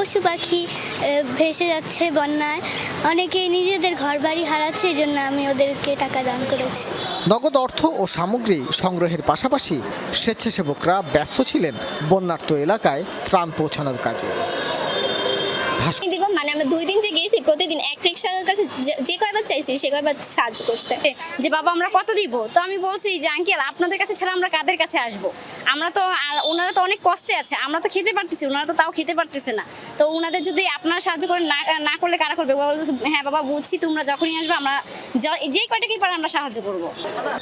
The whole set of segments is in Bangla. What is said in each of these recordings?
পশু পাখি ভেসে যাচ্ছে বন্যায়। অনেকে নিজেদের ঘর বাড়ি হারাচ্ছে এই জন্য আমি ওদেরকে টাকা দান করেছি। নগদ অর্থ ও সামগ্রী সংগ্রহের পাশাপাশি স্বেচ্ছাসেবকরা ব্যস্ত ছিলেন বন্যার্ত এলাকায় ত্রাণ পৌঁছানোর কাজে। আমরা দুই দিন যে গেছি প্রতিদিন এক রিক্সার কাছে যে- কয়বার চাইছি সে কয়বার সাহায্য করছে। যে বাবা আমরা কত দিব? তো আমি বলছি যে আঙ্কেল আপনাদের কাছে ছাড়া আমরা কাদের কাছে আসব? আমরা তো ওনারা তো অনেক কষ্টে আছে আমরা তো খেতে পারতেছি ওনারা তো তাও খেতে পারতেছে না। তো ওনাদের যদি আপনারা সাহায্য করে না না করলে কারা করবে? বলছে, হ্যাঁ বাবা বুঝছি তোমরা যখনই আসবে আমরা য- যে কয়টাকেই পারে আমরা সাহায্য করব।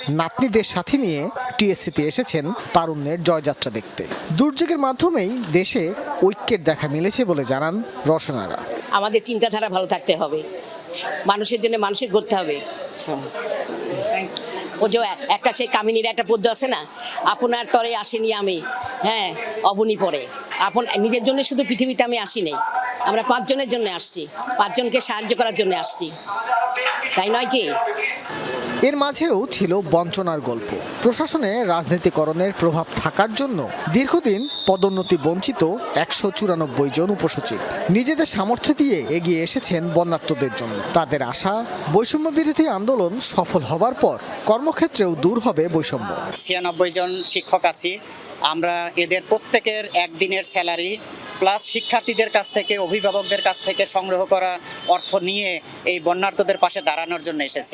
নাতনিদের সাথে নিয়ে টিএসসিতে এসেছেন তারুণ্যের জয়যাত্রা দেখতে। দুর্যোগের মাধ্যমেই দেশে ঐক্যের দেখা মিলেছে বলে জানান রসনারা আমাদের চিন্তাধারা ভালো থাকতে হবে। মানুষের জন্য মানুষের করতে হবে। ও যে একটা সেই কামিনীর একটা পদ্য আছে না? আপনার তরে আসেনি আমি। হ্যাঁ অবনি পরে। আপন, নিজের জন্য শুধু পৃথিবীতে আমি আসি নাই। আমরা পাঁচজনের জন্য আসছি। পাঁচজনকে সাহায্য করার জন্য আসছি। তাই নয় কি? এর মাঝেও ছিল বঞ্চনার গল্প। প্রশাসনে রাজনীতিকরণের প্রভাব থাকার জন্য দীর্ঘদিন পদোন্নতি বঞ্চিত একশো চুরানব্বই জন উপসচিব। নিজেদের সামর্থ্য দিয়ে এগিয়ে এসেছেন বন্যার্থদের জন্য। তাদের আশা বৈষম্য বিরোধী আন্দোলন সফল হবার পর কর্মক্ষেত্রেও দূর হবে বৈষম্য। ছিয়ানব্বই জন শিক্ষক আছি। আমরা এদের প্রত্যেকের একদিনের স্যালারি, প্লাস শিক্ষার্থীদের কাছ থেকে, অভিভাবকদের কাছ থেকে সংগ্রহ করা অর্থ নিয়ে এই বন্যার্থদের পাশে দাঁড়ানোর জন্য এসেছি।